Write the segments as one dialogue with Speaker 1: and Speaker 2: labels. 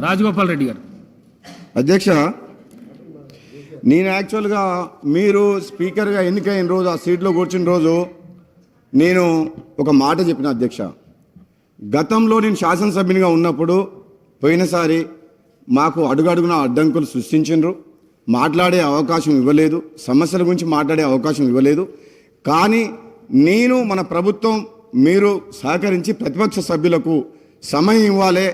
Speaker 1: రాజగోపాల్ రెడ్డి గారు.
Speaker 2: అధ్యక్ష నేను యాక్చువల్గా మీరు స్పీకర్గా ఎన్నికైన రోజు ఆ సీట్లో కూర్చున్న రోజు నేను ఒక మాట చెప్పిన అధ్యక్ష. గతంలో నేను శాసనసభ్యునిగా ఉన్నప్పుడు పోయినసారి మాకు అడుగడుగున అడ్డంకులు సృష్టించిండ్రు. మాట్లాడే అవకాశం ఇవ్వలేదు. సమస్యల గురించి మాట్లాడే అవకాశం ఇవ్వలేదు. కానీ నేను మన ప్రభుత్వం మీరు సహకరించి ప్రతిపక్ష సభ్యులకు సమయం ఇవ్వాలి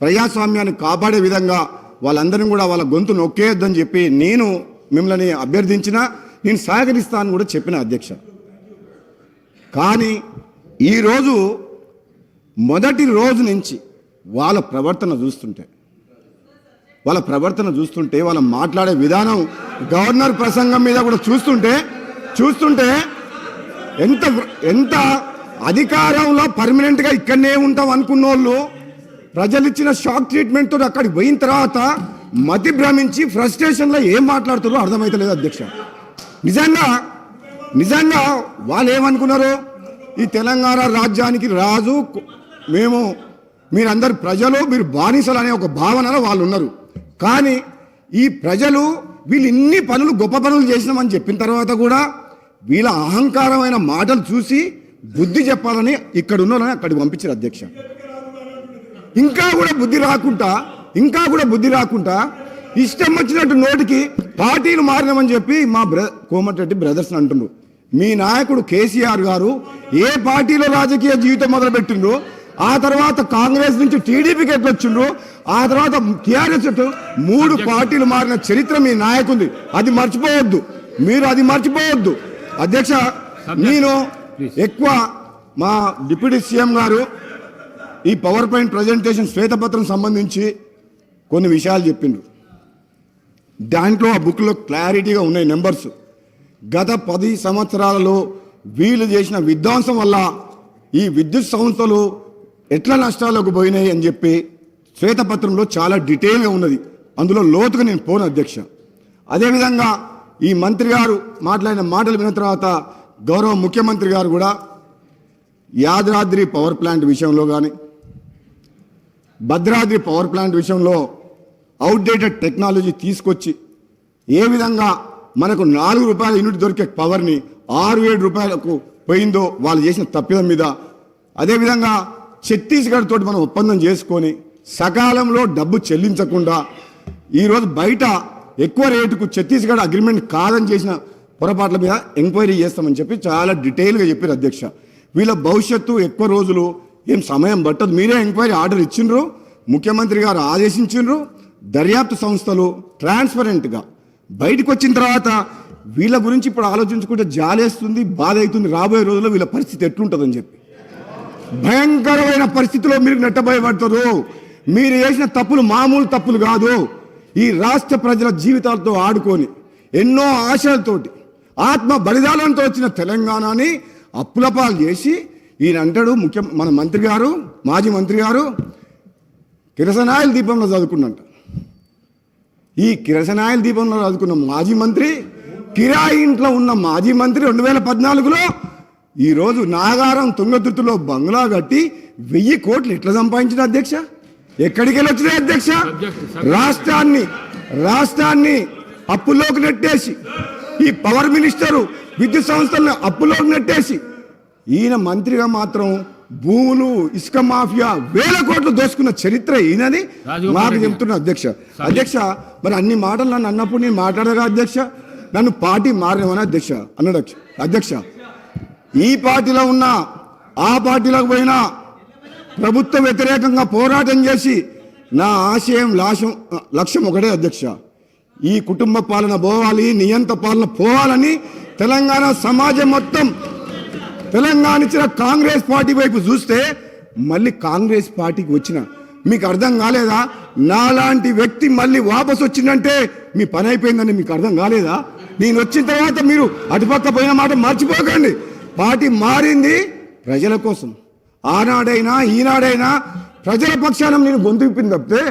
Speaker 2: ప్రజాస్వామ్యాన్ని కాపాడే విధంగా వాళ్ళందరినీ కూడా వాళ్ళ గొంతు నొక్కేయొద్దని చెప్పి నేను మిమ్మల్ని అభ్యర్థించిన నేను సహకరిస్తానని కూడా చెప్పిన అధ్యక్ష. కానీ ఈరోజు మొదటి రోజు నుంచి వాళ్ళ ప్రవర్తన చూస్తుంటే వాళ్ళ ప్రవర్తన చూస్తుంటే వాళ్ళ మాట్లాడే విధానం గవర్నర్ ప్రసంగం మీద కూడా చూస్తుంటే చూస్తుంటే ఎంత ఎంత అధికారంలో పర్మనెంట్గా ఇక్కడనే ఉంటాం అనుకున్న వాళ్ళు ప్రజలు ఇచ్చిన షాక్ ట్రీట్మెంట్ అక్కడికి పోయిన తర్వాత మతి భ్రమించి ఫ్రస్ట్రేషన్లో ఏం మాట్లాడుతారో అర్థమైతలేదు అధ్యక్ష. నిజంగా నిజంగా వాళ్ళు ఏమనుకున్నారు ఈ తెలంగాణ రాజ్యానికి రాజు మేము మీరందరు ప్రజలు మీరు బానిసలు అనే ఒక భావనలో వాళ్ళు ఉన్నారు. కానీ ఈ ప్రజలు వీళ్ళు ఇన్ని పనులు గొప్ప పనులు చేసినామని చెప్పిన తర్వాత కూడా వీళ్ళ అహంకారమైన మాటలు చూసి బుద్ధి చెప్పాలని ఇక్కడ ఉన్నారని అక్కడికి పంపించారు అధ్యక్ష. ఇంకా కూడా బుద్ధి రాకుండా ఇంకా కూడా బుద్ధి రాకుండా ఇష్టం వచ్చినట్టు నోటికి పార్టీలు మారినామని చెప్పి మా బ్ర కోమటిరెడ్డి బ్రదర్స్ అంటుండ్రు. మీ నాయకుడు కేసీఆర్ గారు ఏ పార్టీలో రాజకీయ జీవితం మొదలుపెట్టిండ్రు ఆ తర్వాత కాంగ్రెస్ నుంచి టీడీపీకి ఎట్లా వచ్చిండ్రు ఆ తర్వాత టీఆర్ఎస్ మూడు పార్టీలు మారిన చరిత్ర మీ నాయకుంది. అది మర్చిపోవద్దు. మీరు అది మర్చిపోవద్దు. అధ్యక్ష నేను ఎక్కువ మా డిప్యూటీ సీఎం గారు ఈ పవర్ పాయింట్ ప్రజెంటేషన్ శ్వేతపత్రం సంబంధించి కొన్ని విషయాలు చెప్పిండ్రు. దాంట్లో ఆ బుక్లో క్లారిటీగా ఉన్నాయి నెంబర్స్. గత పది సంవత్సరాలలో వీళ్ళు చేసిన విధ్వంసం వల్ల ఈ విద్యుత్ సంస్థలు ఎట్లా నష్టాలకు పోయినాయి అని చెప్పి శ్వేతపత్రంలో చాలా డీటెయిల్గా ఉన్నది. అందులో లోతుగా నేను పోను అధ్యక్ష. అదేవిధంగా ఈ మంత్రి గారు మాట్లాడిన మాటలు విన్న తర్వాత గౌరవ ముఖ్యమంత్రి గారు కూడా యాదాద్రి పవర్ ప్లాంట్ విషయంలో కానీ భద్రాద్రి పవర్ ప్లాంట్ విషయంలో అవుట్డేటెడ్ టెక్నాలజీ తీసుకొచ్చి ఏ విధంగా మనకు నాలుగు రూపాయల యూనిట్ దొరికే పవర్ని ఆరు ఏడు రూపాయలకు పోయిందో వాళ్ళు చేసిన తప్పిదం మీద అదేవిధంగా ఛత్తీస్గఢ్ తోటి మనం ఒప్పందం చేసుకొని సకాలంలో డబ్బు చెల్లించకుండా ఈరోజు బయట ఎక్కువ రేటుకు ఛత్తీస్గఢ్ అగ్రిమెంట్ కాదని చేసిన పొరపాట్ల మీద ఎంక్వైరీ చేస్తామని చెప్పి చాలా డీటెయిల్గా చెప్పారు అధ్యక్ష. వీళ్ళ భవిష్యత్తు ఎక్కువ రోజులు ఏం సమయం పట్టదు. మీరే ఎంక్వైరీ ఆర్డర్ ఇచ్చిండ్రు ముఖ్యమంత్రి గారు ఆదేశించిండ్రు దర్యాప్తు సంస్థలు ట్రాన్స్పరెంట్గా బయటకు వచ్చిన తర్వాత వీళ్ళ గురించి ఇప్పుడు ఆలోచించుకుంటే జాలేస్తుంది బాధ అవుతుంది రాబోయే రోజుల్లో వీళ్ళ పరిస్థితి ఎట్లుంటుందని చెప్పి. భయంకరమైన పరిస్థితిలో మీరు నెట్టబోయబడతారు మీరు చేసిన తప్పులు మామూలు తప్పులు కాదు. ఈ రాష్ట్ర ప్రజల జీవితాలతో ఆడుకొని ఎన్నో ఆశలతోటి ఆత్మ బలిదానంతో వచ్చిన తెలంగాణని అప్పులపాలు చేసి ఈయన అంటాడు ముఖ్య మన మంత్రి గారు మాజీ మంత్రి గారు కిరసనాయల దీపంలో చదువుకున్నంట. ఈ కిరసనాయల దీపంలో చదువుకున్న మాజీ మంత్రి కిరాయి ఇంట్లో ఉన్న మాజీ మంత్రి రెండు వేల పద్నాలుగులో ఈరోజు నాగారం తుంగతుర్తిలో బంగ్లా కట్టి వెయ్యి కోట్లు ఎట్లా సంపాదించిన అధ్యక్ష? ఎక్కడికి వెళ్ళొచ్చిన అధ్యక్ష? రాష్ట్రాన్ని రాష్ట్రాన్ని అప్పుల్లోకి నెట్టేసి ఈ పవర్ మినిస్టరు విద్యుత్ సంస్థలను అప్పులోకి నెట్టేసి ఈయన మంత్రిగా మాత్రం భూములు ఇసుక మాఫియా వేల కోట్లు దోసుకున్న చరిత్ర ఈయనది. మాకు చెప్తున్నా అధ్యక్ష. అధ్యక్ష మరి అన్ని మాటలు నన్ను అన్నప్పుడు నేను మాట్లాడగా అధ్యక్ష? నన్ను పార్టీ మారినవని అధ్యక్ష? అన్నాడు అధ్యక్ష. అధ్యక్ష ఈ పార్టీలో ఉన్నా ఆ పార్టీలోకి పోయినా ప్రభుత్వ వ్యతిరేకంగా పోరాటం చేసి నా ఆశయం లాశం లక్ష్యం ఒకటే అధ్యక్ష. ఈ కుటుంబ పాలన పోవాలి నియంత పాలన పోవాలని తెలంగాణ సమాజం మొత్తం తెలంగాణ ఇచ్చిన కాంగ్రెస్ పార్టీ వైపు చూస్తే మళ్ళీ కాంగ్రెస్ పార్టీకి వచ్చిన. మీకు అర్థం కాలేదా? నాలాంటి వ్యక్తి మళ్ళీ వాపసు వచ్చిందంటే మీ పని అయిపోయిందని మీకు అర్థం కాలేదా? నేను వచ్చిన తర్వాత మీరు అటుపక్క పోయిన మాట మర్చిపోకండి. పార్టీ మారింది ప్రజల కోసం. ఆనాడైనా ఈనాడైనా ప్రజల పక్షాన నేను గొంతు తప్పితే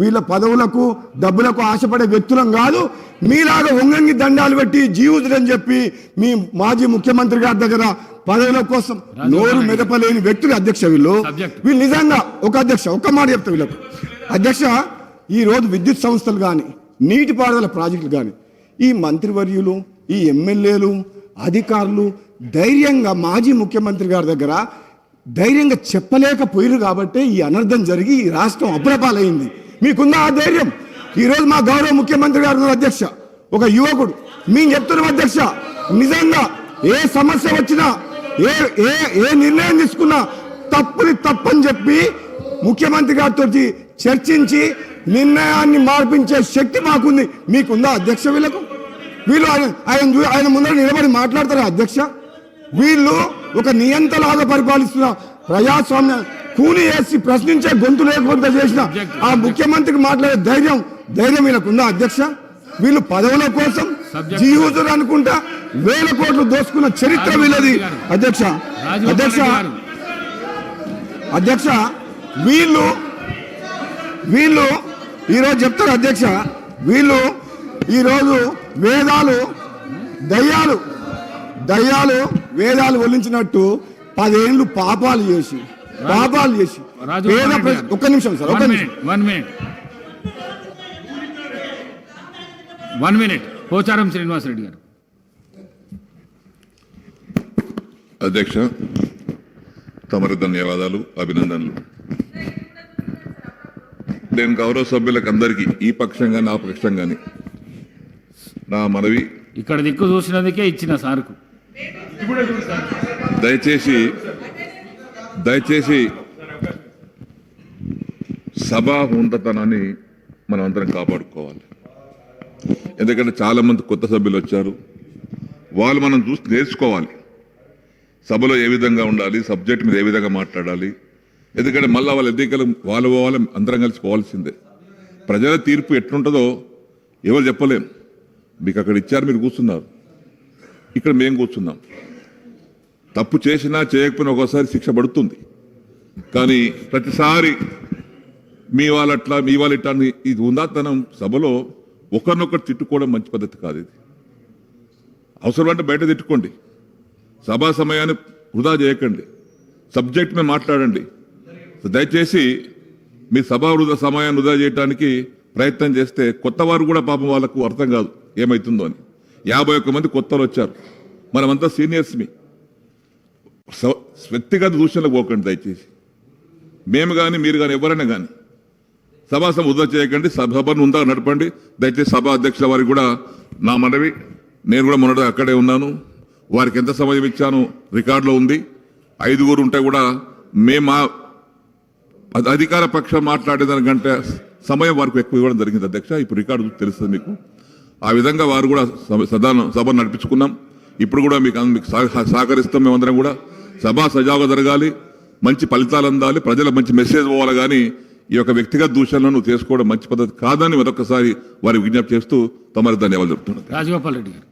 Speaker 2: వీళ్ళ పదవులకు డబ్బులకు ఆశపడే వ్యక్తులం కాదు మీలాగా వంగంగి దండాలు పెట్టి జీవితుడని చెప్పి మీ మాజీ ముఖ్యమంత్రి గారి దగ్గర పదవుల కోసం నోరు మెదపలేని వ్యక్తులు అధ్యక్ష వీళ్ళు. వీళ్ళు నిజంగా ఒక అధ్యక్ష ఒక్క మాట చెప్తా వీళ్ళకు. అధ్యక్ష ఈరోజు విద్యుత్ సంస్థలు కానీ నీటిపారుదల ప్రాజెక్టులు కానీ ఈ మంత్రివర్యులు ఈ ఎమ్మెల్యేలు అధికారులు ధైర్యంగా మాజీ ముఖ్యమంత్రి గారి దగ్గర ధైర్యంగా చెప్పలేకపోయారు కాబట్టి ఈ అనర్థం జరిగి ఈ రాష్ట్రం అప్రపాలైంది మీకున్న ఆ ధైర్యం? ఈరోజు మా గౌరవ ముఖ్యమంత్రి గారు అధ్యక్ష. ఒక యువకుడు. మేము చెప్తున్నాం అధ్యక్ష నిజంగా ఏ సమస్య వచ్చినా ఏ ఏ ఏ నిర్ణయం తీసుకున్నా తప్పుని తప్పని చెప్పి ముఖ్యమంత్రి గారితో చర్చించి నిర్ణయాన్ని మార్పించే శక్తి మాకుంది. మీకుందా అధ్యక్ష వీళ్ళకు? వీళ్ళు ఆయన ఆయన ఆయన ముందర నిలబడి మాట్లాడతారా అధ్యక్ష? వీళ్ళు ఒక నియంతలాగా పరిపాలిస్తున్న ప్రజాస్వామ్య కూని వేసి ప్రశ్నించే గొంతు లేకుండా చేసిన ఆ ముఖ్యమంత్రికి మాట్లాడే ధైర్యం ధైర్యం వీళ్ళకుందా అధ్యక్ష? వీళ్ళు పదవుల కోసం
Speaker 1: Subject.
Speaker 2: జీవితం అనుకుంటా వేల కోట్లు దోసుకున్న చరిత్ర వీళ్ళది. అధ్యక్ష అధ్యక్ష అధ్యక్ష వీళ్ళు వీళ్ళు ఈరోజు చెప్తారు అధ్యక్ష వీళ్ళు ఈరోజు వేదాలు దయ్యాలు దయ్యాలు వేదాలు ఒలించినట్టు పదేళ్ళు పాపాలు చేసి పాపాలు చేసి. పేద. ఒక్క నిమిషం సార్ ఒక్క
Speaker 1: వన్
Speaker 2: నిమిషం.
Speaker 1: One minute. One minute. Pocharam Srinivasa Reddy garu.
Speaker 3: అధ్యక్ష తమరి ధన్యవాదాలు అభినందనలు. నేను గౌరవ సభ్యులకు అందరికీ ఈ పక్షం కానీ ఆ పక్షం కానీ నా మనవి.
Speaker 1: ఇక్కడ దిక్కు చూసినందుకే ఇచ్చిన సార్కు.
Speaker 3: దయచేసి దయచేసి సభా ఉండతనాన్ని మనం అందరం కాపాడుకోవాలి. ఎందుకంటే చాలామంది కొత్త సభ్యులు వచ్చారు. వాళ్ళు మనం చూసి నేర్చుకోవాలి. సభలో ఏ విధంగా ఉండాలి సబ్జెక్ట్ మీద ఏ విధంగా మాట్లాడాలి. ఎందుకంటే మళ్ళీ వాళ్ళ ఎన్నికలు వాళ్ళు పోవాలి అందరం కలిసి పోవాల్సిందే. ప్రజల తీర్పు ఎట్లుంటుందో ఎవరు చెప్పలేం. మీకు అక్కడ ఇచ్చారు మీరు కూర్చున్నారు. ఇక్కడ మేము కూర్చున్నాం. తప్పు చేసినా చేయకపోయినా ఒక్కోసారి శిక్ష పడుతుంది. కానీ ప్రతిసారి మీ వాళ్ళట్లా మీ వాళ్ళ ఇట్లా అని ఇది ఉందాతనం సభలో ఒకరినొకరు తిట్టుకోవడం మంచి పద్ధతి కాదు ఇది. అవసరమంటే బయట తిట్టుకోండి. సభా సమయాన్ని వృధా చేయకండి. సబ్జెక్ట్ మీద మాట్లాడండి దయచేసి మీ సభా వృధా సమయాన్ని వృధా చేయడానికి ప్రయత్నం చేస్తే కొత్త వారు కూడా పాపం వాళ్ళకు అర్థం కాదు ఏమవుతుందో అని. యాభై ఒక్క మంది కొత్తలు వచ్చారు. మనమంతా సీనియర్స్ మీ. వ్యక్తిగత దూషణలకు పోకండి దయచేసి. మేము కానీ మీరు కానీ ఎవరైనా కానీ సభాసం వృధా చేయకండి సభ- సభను ఉందా నడపండి. దయచేసి సభ అధ్యక్షుల వారికి కూడా నా మనవి. నేను కూడా మొన్నటి అక్కడే ఉన్నాను. వారికి ఎంత సమయం ఇచ్చాను రికార్డులో ఉంది. ఐదుగురు ఉంటే కూడా మేము మా అధికార పక్షం మాట్లాడేదానికంటే సమయం వారికి ఎక్కువ ఇవ్వడం జరిగింది అధ్యక్ష. ఇప్పుడు రికార్డు తెలుస్తుంది మీకు. ఆ విధంగా వారు కూడా సభ- సదాన సభ నడిపించుకున్నాం. ఇప్పుడు కూడా మీకు మీకు సహకరిస్తాం మేమందరం కూడా. సభ సజావుగా జరగాలి మంచి ఫలితాలు అందాలి ప్రజల మంచి మెసేజ్ పోవాలి కానీ ఈ యొక్క వ్యక్తిగత దూషణలను తీసుకోవడం మంచి పద్ధతి కాదని మరొకసారి వారి విజ్ఞప్తి చేస్తూ తమరి ధన్యవాదాలు చెప్తున్నారు
Speaker 1: రాజగోపాల్ రెడ్డి గారు.